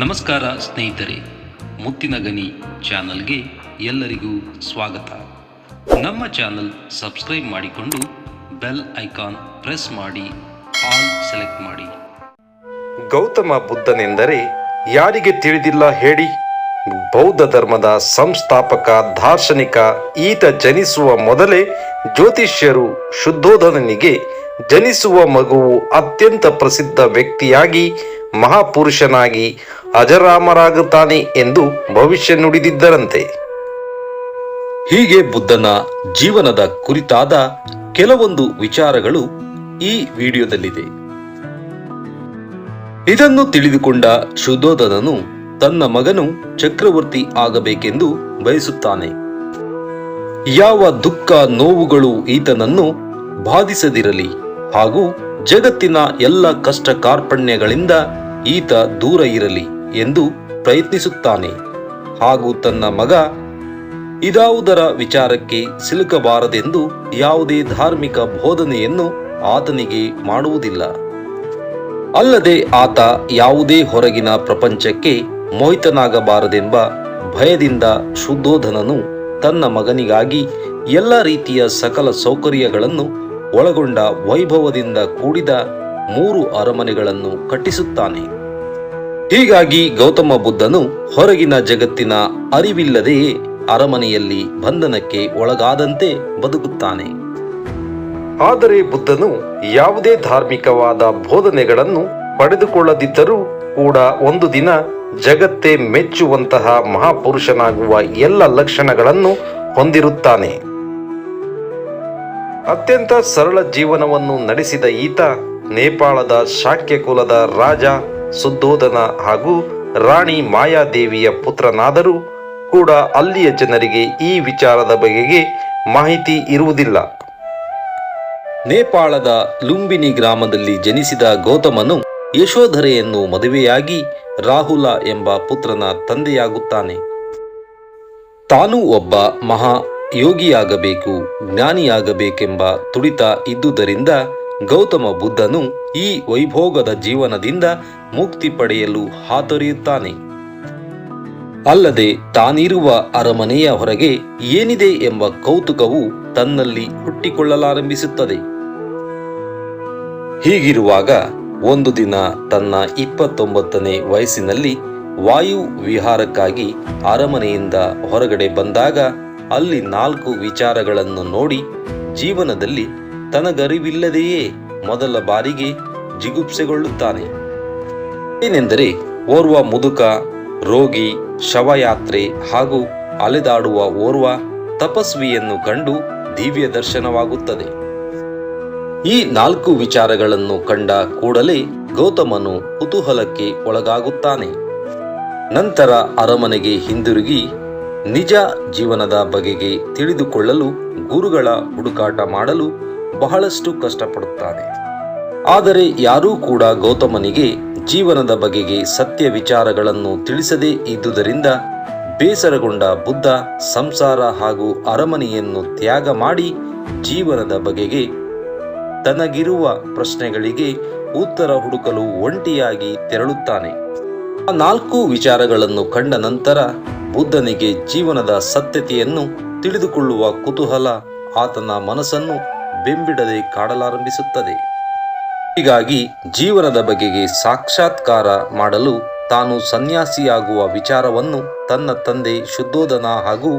ನಮಸ್ಕಾರ ಸ್ನೇಹಿತರೆ, ಮುತ್ತಿನ ಗನಿ ಚಾನಲ್ಗೆ ಎಲ್ಲರಿಗೂ ಸ್ವಾಗತ. ನಮ್ಮ ಚಾನಲ್ ಸಬ್ಸ್ಕ್ರೈಬ್ ಮಾಡಿಕೊಂಡು ಬೆಲ್ ಐಕಾನ್ ಪ್ರೆಸ್ ಮಾಡಿ, ಆಲ್ ಸೆಲೆಕ್ಟ್ ಮಾಡಿ. ಗೌತಮ ಬುದ್ಧನೆಂದರೆ ಯಾರಿಗೆ ತಿಳಿದಿಲ್ಲ ಹೇಳಿ? ಬೌದ್ಧ ಧರ್ಮದ ಸಂಸ್ಥಾಪಕ, ದಾರ್ಶನಿಕ, ಈತ ಜನಿಸುವ ಮೊದಲೇ ಜ್ಯೋತಿಷ್ಯರು ಶುದ್ಧೋಧನನಿಗೆ ಜನಿಸುವ ಮಗುವು ಅತ್ಯಂತ ಪ್ರಸಿದ್ಧ ವ್ಯಕ್ತಿಯಾಗಿ, ಮಹಾಪುರುಷನಾಗಿ ಅಜರಾಮರಾಗುತ್ತಾನೆ ಎಂದು ಭವಿಷ್ಯ ನುಡಿದಿದ್ದರಂತೆ. ಹೀಗೆ ಬುದ್ಧನ ಜೀವನದ ಕುರಿತಾದ ಕೆಲವೊಂದು ವಿಚಾರಗಳು ಈ ವಿಡಿಯೋದಲ್ಲಿದೆ. ಇದನ್ನು ತಿಳಿದುಕೊಂಡ ಶುದ್ಧೋಧನನು ತನ್ನ ಮಗನು ಚಕ್ರವರ್ತಿ ಆಗಬೇಕೆಂದು ಬಯಸುತ್ತಾನೆ. ಯಾವ ದುಃಖ ನೋವುಗಳು ಈತನನ್ನು ಬಾಧಿಸದಿರಲಿ ಹಾಗೂ ಜಗತ್ತಿನ ಎಲ್ಲ ಕಷ್ಟ ಕಾರ್ಪಣ್ಯಗಳಿಂದ ಈತ ದೂರ ಇರಲಿ. ಎಂದು ಪ್ರಯತ್ನಿಸುತ್ತಾನೆ. ಹಾಗೂ ತನ್ನ ಮಗ ಇದಾವುದರ ವಿಚಾರಕ್ಕೆ ಸಿಲುಕಬಾರದೆಂದು ಯಾವುದೇ ಧಾರ್ಮಿಕ ಬೋಧನೆಯನ್ನು ಆತನಿಗೆ ಮಾಡುವುದಿಲ್ಲ. ಅಲ್ಲದೆ ಆತ ಯಾವುದೇ ಹೊರಗಿನ ಪ್ರಪಂಚಕ್ಕೆ ಮೋಹಿತನಾಗಬಾರದೆಂಬ ಭಯದಿಂದ ಶುದ್ಧೋಧನನು ತನ್ನ ಮಗನಿಗಾಗಿ ಎಲ್ಲ ರೀತಿಯ ಸಕಲ ಸೌಕರ್ಯಗಳನ್ನು ಒಳಗೊಂಡ ವೈಭವದಿಂದ ಕೂಡಿದ ಮೂರು ಅರಮನೆಗಳನ್ನು ಕಟ್ಟಿಸುತ್ತಾನೆ. ಹೀಗಾಗಿ ಗೌತಮ ಬುದ್ಧನು ಹೊರಗಿನ ಜಗತ್ತಿನ ಅರಿವಿಲ್ಲದೆಯೇ ಅರಮನೆಯಲ್ಲಿ ಬಂಧನಕ್ಕೆ ಒಳಗಾದಂತೆ ಬದುಕುತ್ತಾನೆ. ಆದರೆ ಬುದ್ಧನು ಯಾವುದೇ ಧಾರ್ಮಿಕವಾದ ಬೋಧನೆಗಳನ್ನು ಪಡೆದುಕೊಳ್ಳದಿದ್ದರೂ ಕೂಡ ಒಂದು ದಿನ ಜಗತ್ತೇ ಮೆಚ್ಚುವಂತಹ ಮಹಾಪುರುಷನಾಗುವ ಎಲ್ಲ ಲಕ್ಷಣಗಳನ್ನು ಹೊಂದಿರುತ್ತಾನೆ. ಅತ್ಯಂತ ಸರಳ ಜೀವನವನ್ನು ನಡೆಸಿದ ಈತ ನೇಪಾಳದ ಶಾಕ್ಯ ಕುಲದ ರಾಜ ಸುದ್ದೋಧನ ಹಾಗೂ ರಾಣಿ ಮಾಯಾದೇವಿಯ ಪುತ್ರನಾದರೂ ಕೂಡ ಅಲ್ಲಿಯ ಜನರಿಗೆ ಈ ವಿಚಾರದ ಬಗೆಗೆ ಮಾಹಿತಿ ಇರುವುದಿಲ್ಲ. ನೇಪಾಳದ ಲುಂಬಿನಿ ಗ್ರಾಮದಲ್ಲಿ ಜನಿಸಿದ ಗೌತಮನು ಯಶೋಧರೆಯನ್ನು ಮದುವೆಯಾಗಿ ರಾಹುಲ ಎಂಬ ಪುತ್ರನ ತಂದೆಯಾಗುತ್ತಾನೆ. ತಾನು ಒಬ್ಬ ಮಹಾ ಯೋಗಿಯಾಗಬೇಕು ಜ್ಞಾನಿಯಾಗಬೇಕೆಂಬ ತುಡಿತ ಇದ್ದುದರಿಂದ ಗೌತಮ ಬುದ್ಧನು ಈ ವೈಭೋಗದ ಜೀವನದಿಂದ ಮುಕ್ತಿ ಪಡೆಯಲು ಹಾತೊರೆಯುತ್ತಾನೆ. ಅಲ್ಲದೆ ತಾನಿರುವ ಅರಮನೆಯ ಹೊರಗೆ ಏನಿದೆ ಎಂಬ ಕೌತುಕವು ತನ್ನಲ್ಲಿ ಹುಟ್ಟಿಕೊಳ್ಳಲಾರಂಭಿಸುತ್ತದೆ. ಹೀಗಿರುವಾಗ ಒಂದು ದಿನ ತನ್ನ ಇಪ್ಪತ್ತೊಂಬತ್ತನೇ ವಯಸ್ಸಿನಲ್ಲಿ ವಾಯು ವಿಹಾರಕ್ಕಾಗಿ ಅರಮನೆಯಿಂದ ಹೊರಗಡೆ ಬಂದಾಗ ಅಲ್ಲಿ ನಾಲ್ಕು ವಿಚಾರಗಳನ್ನು ನೋಡಿ ಜೀವನದಲ್ಲಿ ತನಗರಿವಿಲ್ಲದೆಯೇ ಮೊದಲ ಬಾರಿಗೆ ಜಿಗುಪ್ಸೆಗೊಳ್ಳುತ್ತಾನೆ. ಏನೆಂದರೆ ಓರ್ವ ಮುದುಕ, ರೋಗಿ, ಶವಯಾತ್ರೆ ಹಾಗೂ ಅಲೆದಾಡುವ ಓರ್ವ ತಪಸ್ವಿಯನ್ನು ಕಂಡು ದಿವ್ಯ ದರ್ಶನವಾಗುತ್ತದೆ. ಈ ನಾಲ್ಕು ವಿಚಾರಗಳನ್ನು ಕಂಡ ಕೂಡಲೇ ಗೌತಮನು ಕುತೂಹಲಕ್ಕೆ ಒಳಗಾಗುತ್ತಾನೆ. ನಂತರ ಅರಮನೆಗೆ ಹಿಂದಿರುಗಿ ನಿಜ ಜೀವನದ ಬಗೆಗೆ ತಿಳಿದುಕೊಳ್ಳಲು ಗುರುಗಳ ಹುಡುಕಾಟ ಮಾಡಲು ಬಹಳಷ್ಟು ಕಷ್ಟಪಡುತ್ತಾನೆ. ಆದರೆ ಯಾರೂ ಕೂಡ ಗೌತಮನಿಗೆ ಜೀವನದ ಬಗೆಗೆ ಸತ್ಯ ವಿಚಾರಗಳನ್ನು ತಿಳಿಸದೇ ಇದ್ದುದರಿಂದ ಬೇಸರಗೊಂಡ ಬುದ್ಧ ಸಂಸಾರ ಹಾಗೂ ಅರಮನೆಯನ್ನು ತ್ಯಾಗ ಮಾಡಿ ಜೀವನದ ಬಗೆಗೆ ತನಗಿರುವ ಪ್ರಶ್ನೆಗಳಿಗೆ ಉತ್ತರ ಹುಡುಕಲು ಒಂಟಿಯಾಗಿ ತೆರಳುತ್ತಾನೆ. ಆ ನಾಲ್ಕು ವಿಚಾರಗಳನ್ನು ಕಂಡ ನಂತರ ಬುದ್ಧನಿಗೆ ಜೀವನದ ಸತ್ಯತೆಯನ್ನು ತಿಳಿದುಕೊಳ್ಳುವ ಕುತೂಹಲ ಆತನ ಮನಸ್ಸನ್ನು ಬೆಂಬಿಡದೆ ಕಾಡಲಾರಂಭಿಸುತ್ತದೆ. ಹೀಗಾಗಿ ಜೀವನದ ಬಗೆಗೆ ಸಾಕ್ಷಾತ್ಕಾರ ಮಾಡಲು ತಾನು ಸನ್ಯಾಸಿಯಾಗುವ ವಿಚಾರವನ್ನು ತನ್ನ ತಂದೆ ಶುದ್ಧೋಧನ ಹಾಗೂ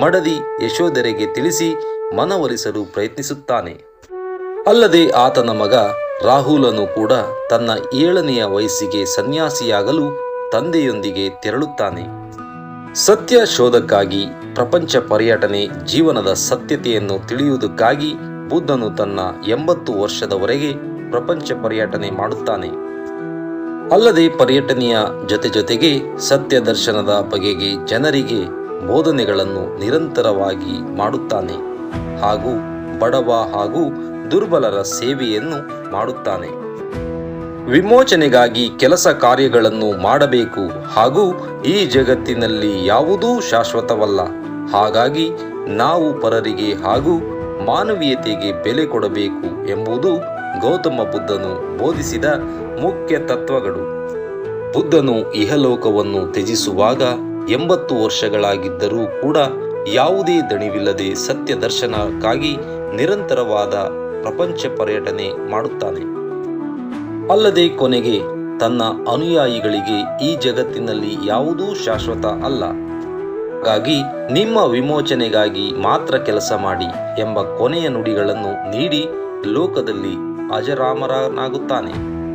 ಮಡದಿ ಯಶೋಧರೆಗೆ ತಿಳಿಸಿ ಮನವೊಲಿಸಲು ಪ್ರಯತ್ನಿಸುತ್ತಾನೆ. ಅಲ್ಲದೆ ಆತನ ಮಗ ರಾಹುಲನು ಕೂಡ ತನ್ನ ಏಳನೆಯ ವಯಸ್ಸಿಗೆ ಸನ್ಯಾಸಿಯಾಗಲು ತಂದೆಯೊಂದಿಗೆ ತೆರಳುತ್ತಾನೆ. ಸತ್ಯ ಶೋಧಕ್ಕಾಗಿ ಪ್ರಪಂಚ ಪರ್ಯಟನೆ ಜೀವನದ ಸತ್ಯತೆಯನ್ನು ತಿಳಿಯುವುದಕ್ಕಾಗಿ ಬುದ್ಧನು ತನ್ನ ಎಂಬತ್ತು ವರ್ಷದವರೆಗೆ ಪ್ರಪಂಚ ಪರ್ಯಟನೆ ಮಾಡುತ್ತಾನೆ. ಅಲ್ಲದೆ ಪರ್ಯಟನೆಯ ಜೊತೆ ಜೊತೆಗೆ ಸತ್ಯ ದರ್ಶನದ ಬಗೆಗೆ ಜನರಿಗೆ ಬೋಧನೆಗಳನ್ನು ನಿರಂತರವಾಗಿ ಮಾಡುತ್ತಾನೆ ಹಾಗೂ ಬಡವ ಹಾಗೂ ದುರ್ಬಲರ ಸೇವೆಯನ್ನು ಮಾಡುತ್ತಾನೆ. ವಿಮೋಚನೆಗಾಗಿ ಕೆಲಸ ಕಾರ್ಯಗಳನ್ನು ಮಾಡಬೇಕು ಹಾಗೂ ಈ ಜಗತ್ತಿನಲ್ಲಿ ಯಾವುದೂ ಶಾಶ್ವತವಲ್ಲ. ಹಾಗಾಗಿ ನಾವು ಪರರಿಗೆ ಹಾಗೂ ಮಾನವೀಯತೆಗೆ ಬೆಲೆ ಕೊಡಬೇಕು ಎಂಬುದು ಗೌತಮ ಬುದ್ಧನು ಬೋಧಿಸಿದ ಮುಖ್ಯ ತತ್ವಗಳು. ಬುದ್ಧನು ಇಹಲೋಕವನ್ನು ತ್ಯಜಿಸುವಾಗ ಎಂಬತ್ತು ವರ್ಷಗಳಾಗಿದ್ದರೂ ಕೂಡ ಯಾವುದೇ ದಣಿವಿಲ್ಲದೆ ಸತ್ಯ ದರ್ಶನಕ್ಕಾಗಿ ನಿರಂತರವಾದ ಪ್ರಪಂಚ ಪರ್ಯಟನೆ ಮಾಡುತ್ತಾನೆ. ಅಲ್ಲದೆ ಕೊನೆಗೆ ತನ್ನ ಅನುಯಾಯಿಗಳಿಗೆ ಈ ಜಗತ್ತಿನಲ್ಲಿ ಯಾವುದೂ ಶಾಶ್ವತ ಅಲ್ಲ. ಹಾಗಾಗಿ ನಿಮ್ಮ ವಿಮೋಚನೆಗಾಗಿ ಮಾತ್ರ ಕೆಲಸ ಮಾಡಿ ಎಂಬ ಕೊನೆಯ ನುಡಿಗಳನ್ನು ನೀಡಿ ಲೋಕದಲ್ಲಿ ಅಜರಾಮರನಾಗುತ್ತಾನೆ.